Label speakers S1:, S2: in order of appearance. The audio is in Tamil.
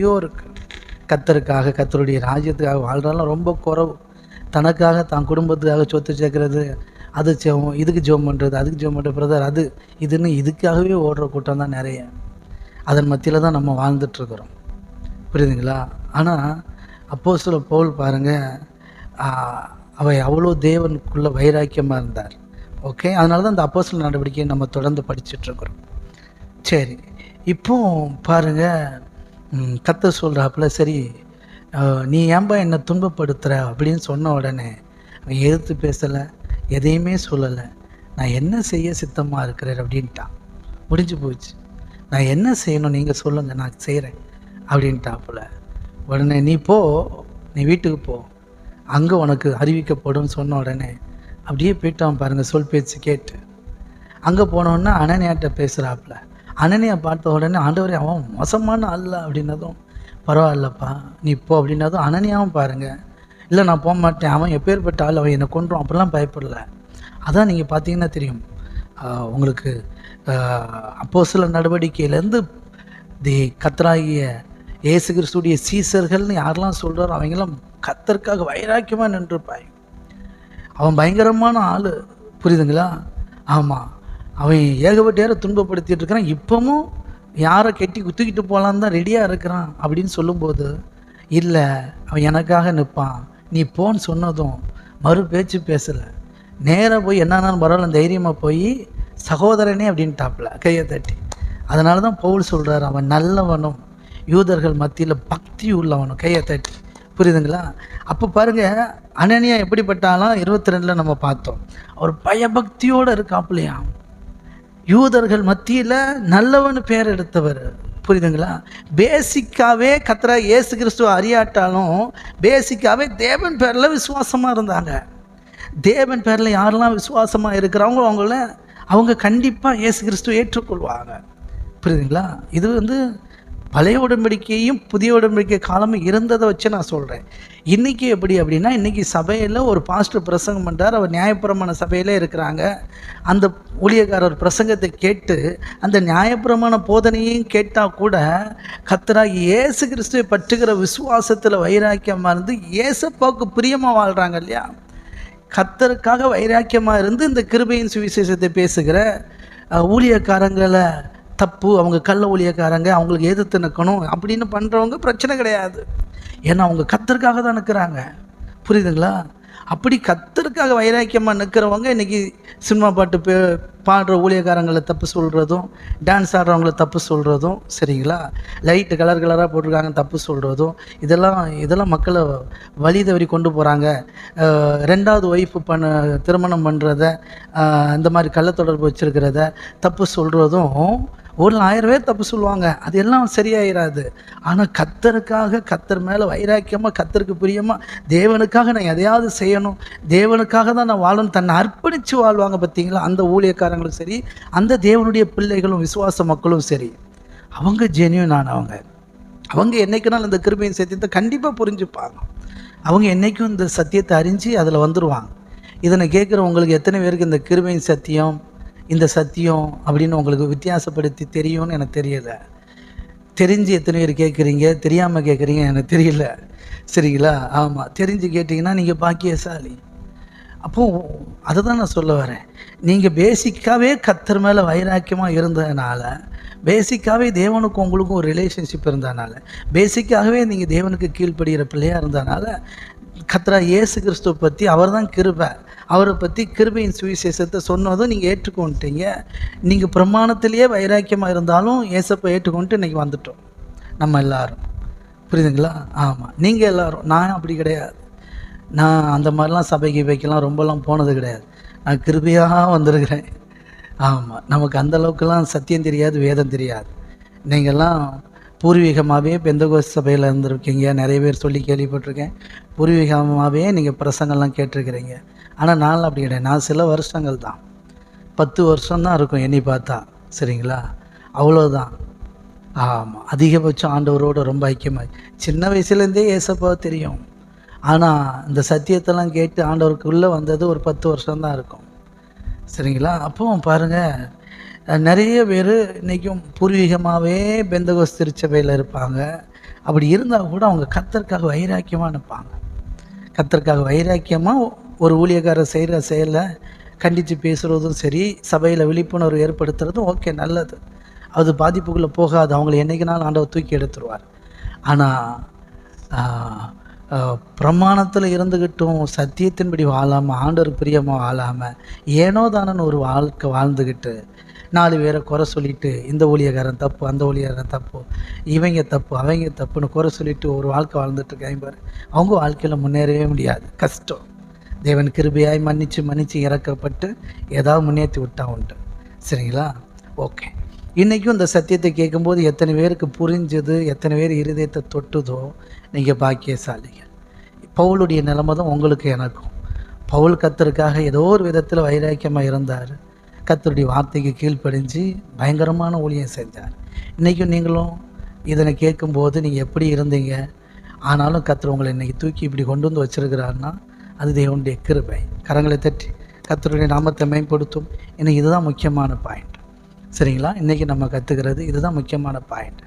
S1: ஐயோ இருக்கு. கத்தருக்காக கத்தருடைய ராஜ்யத்துக்காக வாழ்றதெல்லாம் ரொம்ப குறவு. தனக்காக தான் குடும்பத்துக்காக சொத்து சேர்க்கறது அது ஜெபம் இதுக்கு ஜெபம் பண்ணுறது அதுக்கு ஜெபம் பண்ணுற பிரதர் அது இதுன்னு இதுக்காகவே ஓடுற கூட்டம் தான் நிறைய. அதன் மத்தியில் தான் நம்ம வாழ்ந்துட்டுருக்குறோம். புரியுதுங்களா? ஆனால் அப்போ சில போல் பாருங்கள் அவை அவ்வளோ தேவனுக்குள்ளே வைராக்கியமாக இருந்தார். ஓகே? அதனால தான் அந்த சில நடவடிக்கையை நம்ம தொடர்ந்து படிச்சுட்ருக்குறோம் சரி இப்போ பாருங்கள் கத்த சொல்கிறாப்புல சரி நீ ஏன்பா என்னை துன்பப்படுத்துகிற அப்படின்னு சொன்ன உடனே அவன் எதிர்த்து பேசலை எதையுமே சொல்லலை. நான் என்ன செய்ய சித்தமாக இருக்கிறேன் அப்படின்ட்டான். முடிஞ்சு போச்சு. நான் என்ன செய்யணும் நீங்கள் சொல்லுங்கள் நான் செய்கிறேன் அப்படின்ட்டாப்புல. உடனே நீ போ நீ வீட்டுக்கு போ. அங்கே உனக்கு அறிவிக்கப்படும் சொன்ன உடனே அப்படியே போயிட்டான் பாருங்கள் சொல் பேச்சு கேட்டு. அங்கே போனோன்னா அனனியாட்ட பேசுகிறாப்புல அனனியா பார்த்த உடனே ஆண்டவரே அவன் மோசமான அல்ல அப்படின்னதும் பரவாயில்லப்பா நீ போ அப்படின்னதும் அனனியாவும் பாருங்கள் இல்லை நான் போக மாட்டேன். அவன் எப்பேற்பட்ட ஆள் அவன் என்னை கொன்றும் அப்படிலாம் பயப்படல. அதான் நீங்கள் பார்த்தீங்கன்னா தெரியும். உங்களுக்கு அப்போ சில நடவடிக்கையிலேருந்து தி கத்தராகிய இயேசு கிறிஸ்துடைய சீசர்கள்னு யாரெல்லாம் சொல்கிறாரோ அவங்கெல்லாம் கத்தருக்காக வைராக்கியமாக நின்றுப்பாய் அவன் பயங்கரமான ஆள். புரியுதுங்களா? ஆமாம் அவன் ஏகப்பட்ட துன்பப்படுத்திட்டு இருக்கிறான். இப்போவும் யாரை கெட்டி குத்திக்கிட்டு போகலான்னு தான் ரெடியாக இருக்கிறான் அப்படின்னு சொல்லும்போது இல்லை அவன் எனக்காக நிற்பான். நீ போன்னு சொன்னதும் மறு பேச்சு பேசலை. நேராக போய் என்னன்னாலும் பரவாயில்ல தைரியமாக போய் சகோதரனே அப்படின்ட்டாப்புல கையை தட்டி. அதனால தான் பவுல் சொல்கிறார் அவன் நல்லவனும் யூதர்கள் மத்தியில் பக்தி உள்ளவனும். கையை தட்டி. புரியுதுங்களா? அப்போ பாருங்க அனனியா எப்படிப்பட்டாலும் இருபத்தி ரெண்டில் நம்ம பார்த்தோம். அவர் பயபக்தியோடு இருக்காப்புலையாம் யூதர்கள் மத்தியில் நல்லவனு பேர் எடுத்தவர். புரியுதுங்களா? பேசிக்காவே கத்ரா ஏசு கிறிஸ்துவ அறியாட்டாலும் பேசிக்காவே தேவன் பேரில் விசுவாசமாக இருந்தாங்க. தேவன் பேரில் யாரெல்லாம் விசுவாசமாக இருக்கிறாங்களோ அவங்கள அவங்க கண்டிப்பாக ஏசு கிறிஸ்துவ ஏற்றுக்கொள்வாங்க. புரியுதுங்களா? இது வந்து பழைய உடன்படிக்கையும் புதிய உடன்படிக்கை காலமும் இருந்ததை வச்சு நான் சொல்கிறேன் இன்றைக்கி எப்படி அப்படின்னா இன்றைக்கி சபையில் ஒரு பாஸ்டர் பிரசங்கம் பண்ணுறார் அவர் நியாயப்பிரமாண சபையிலே இருக்கிறாங்க. அந்த ஊழியக்காரர் பிரசங்கத்தை கேட்டு அந்த நியாயப்பிரமாண போதனையும் கேட்டால் கூட கத்தரா இயேசு கிறிஸ்துவை பற்றுகிற விசுவாசத்தில் வைராக்கியமாக இருந்து இயேசப்பாவுக்கு பிரியமாக வாழ்கிறாங்க இல்லையா? கத்தருக்காக வைராக்கியமாக இருந்து இந்த கிருபையின் சுவிசேஷத்தை பேசுகிற ஊழியக்காரங்களை தப்பு அவங்க கள்ள ஊழியக்காரங்க அவங்களுக்கு எதிர்த்து நிற்கணும் அப்படின்னு பண்ணுறவங்க பிரச்சனை கிடையாது. ஏன்னா அவங்க கத்தருக்காக தான் நிற்கிறாங்க புரியுதுங்களா? அப்படி கத்தருக்காக வைராக்கியமாக நிற்கிறவங்க இன்றைக்கி சினிமா பாட்டு பே பாடுற ஊழியக்காரங்களை தப்பு சொல்கிறதும் டான்ஸ் ஆடுறவங்கள தப்பு சொல்கிறதும் சரிங்களா? லைட்டு கலர் கலராக போட்டிருக்காங்க தப்பு சொல்கிறதும் இதெல்லாம் இதெல்லாம் மக்களை வழி தவறி கொண்டு போகிறாங்க ரெண்டாவது ஒய்ஃபு பண்ண திருமணம் பண்ணுறத இந்த மாதிரி கள்ளத்தொடர்பு வச்சுருக்கிறத தப்பு சொல்கிறதும் ஒரு ஆயிரம் பேர் தப்பு சொல்லுவாங்க. அது எல்லாம் சரியாயிராது. ஆனால் கத்தருக்காக கத்தர் மேலே வைராக்கியமாக கத்தருக்கு பிரியமாக தேவனுக்காக நான் எதையாவது செய்யணும். தேவனுக்காக தான் நான் வாழணும். தன்னை அர்ப்பணித்து வாழ்வாங்க பார்த்தீங்களா? அந்த ஊழியக்காரங்களும் சரி அந்த தேவனுடைய பிள்ளைகளும் விசுவாச மக்களும் சரி. அவங்க ஜெனியூன் ஆனவங்க. அவங்க என்னைக்குனாலும் இந்த கிருமையின் சத்தியத்தை கண்டிப்பாக புரிஞ்சுப்பாங்க. அவங்க என்றைக்கும் இந்த சத்தியத்தை அறிஞ்சு அதில் வந்துடுவாங்க இதனை கேட்குறவங்களுக்கு எத்தனை பேருக்கு இந்த கிருமையின் சத்தியம்? இந்த சத்தியம் அப்படின்னு உங்களுக்கு வித்தியாசப்படுத்தி தெரியும்னு எனக்கு தெரியல. தெரிஞ்சு எத்தனை பேர் கேட்குறீங்க? தெரியாமல் கேட்குறீங்க எனக்கு தெரியல. சரிங்களா? ஆமாம் தெரிஞ்சு கேட்டிங்கன்னா நீங்கள் பாக்கியசாலி. அப்போது அதை தான் நான் சொல்ல வரேன். நீங்கள் பேசிக்காகவே கத்தர் மேலே வைராக்கியமாக இருந்ததுனால பேசிக்காகவே தேவனுக்கும் உங்களுக்கும் ஒரு ரிலேஷன்ஷிப் இருந்தனால பேசிக்காகவே நீங்கள் தேவனுக்கு கீழ்ப்படுகிற பிள்ளையாக இருந்ததுனால கத்ரா இயேசு கிறிஸ்துவை பற்றி அவர் தான் கிருபை. அவரை பற்றி கிருபையின் சுவிசேஷத்தை சொன்னதும் நீங்கள் ஏற்றுக்கொண்டுட்டீங்க நீங்கள் பிரமாணத்திலேயே வைராக்கியமாக இருந்தாலும் ஏசப்பை ஏற்றுக்கொண்டு இன்றைக்கி வந்துட்டோம். நம்ம எல்லாரும். புரியுதுங்களா? ஆமாம் நீங்கள் எல்லோரும். நான் அப்படி கிடையாது. நான் அந்த மாதிரிலாம் சபைக்கு வைக்கலாம் ரொம்பலாம் போனது கிடையாது. நான் கிருபையாக வந்திருக்கிறேன். ஆமாம் நமக்கு அந்தளவுக்குலாம் சத்தியம் தெரியாது வேதம் தெரியாது. நீங்கள்லாம் பூர்வீகமாகவே பெந்தகோஸ் சபையில் இருந்திருக்கீங்க. நிறைய பேர் சொல்லி கேள்விப்பட்டிருக்கேன். பூர்வீகமாகவே நீங்கள் பிரசங்கள்லாம் கேட்டிருக்கிறீங்க. ஆனால் நான் அப்படி கிடையாது. நான் சில வருஷங்கள் தான். பத்து வருஷம் தான் இருக்கும் எண்ணி பார்த்தா. சரிங்களா? அவ்வளோதான் ஆமாம் அதிகபட்சம் ஆண்டவரோட ரொம்ப ஐக்கியமாக சின்ன வயசுலேருந்தே ஏசப்பா தெரியும். ஆனால் இந்த சத்தியத்தெல்லாம் கேட்டு ஆண்டவருக்குள்ளே வந்தது ஒரு பத்து வருஷம்தான் இருக்கும். சரிங்களா? அப்போ பாருங்கள் நிறைய பேர் இன்றைக்கும் பூர்வீகமாகவே பெந்தகோஸ் திருச்சபையில் இருப்பாங்க. அப்படி இருந்தால் கூட அவங்க கத்தருக்காக வைராக்கியமாக நிற்பாங்க. கத்தருக்காக வைராக்கியமாக ஒரு ஊழியக்காரர் செய்கிற செயலை கண்டித்து பேசுகிறதும் சரி சபையில் விழிப்புணர்வு ஏற்படுத்துறதும் ஓகே நல்லது. அது பாதிப்புக்குள்ளே போகாது. அவங்கள என்றைக்குனாலும் ஆண்டவர் தூக்கி எடுத்துருவார். ஆனால் பிரமாணத்தில் இருந்துக்கிட்டும் சத்தியத்தின்படி வாழாமல் ஆண்டவர் பிரியமாக வாழாமல் ஏனோ தானன்னு ஒரு வாழ்க்கை வாழ்ந்துக்கிட்டு நாலு பேரை குறை சொல்லிட்டு இந்த ஊழியக்காரன் தப்பு அந்த ஊழியக்காரன் தப்பு இவங்க தப்பு அவங்க தப்புன்னு குறை சொல்லிட்டு ஒரு வாழ்க்கை வாழ்ந்துட்டு இருக்காங்க பாரு. அவங்க வாழ்க்கையில் முன்னேறவே முடியாது. கஷ்டம். தேவன் கிருபையாய் மன்னிச்சு மன்னிச்சு இறக்கப்பட்டு ஏதாவது முன்னேற்றி விட்டா உண்டு. சரிங்களா? ஓகே இன்றைக்கும் இந்த சத்தியத்தை கேட்கும்போது எத்தனை பேருக்கு புரிஞ்சது எத்தனை பேர் இருதயத்தை தொட்டுதோ நீங்கள் பாக்கியசாலிகள். பவுலுடைய நிலைமை தான் உங்களுக்கு எனக்கும். பவுல் கத்தருக்காக ஏதோ ஒரு விதத்தில் வைராக்கியமாக இருந்தார். கத்தருடைய வார்த்தைக்கு கீழ்ப்படிஞ்சு பயங்கரமான ஊழியம் செஞ்சார். இன்றைக்கும் நீங்களும் இதனை கேட்கும்போது நீங்கள் எப்படி இருந்தீங்க? ஆனாலும் கத்தர் உங்களை இன்றைக்கி தூக்கி இப்படி கொண்டு வந்து வச்சிருக்கிறாருன்னா அது தேவனுடைய கிருபை. கரங்களை தட்டி கத்தருடைய நாமத்தை மேம்படுத்தும். எனக்கு இதுதான் முக்கியமான பாயிண்ட் சரிங்களா? இன்றைக்கி நம்ம கற்றுக்கிறது இதுதான் முக்கியமான பாயிண்ட்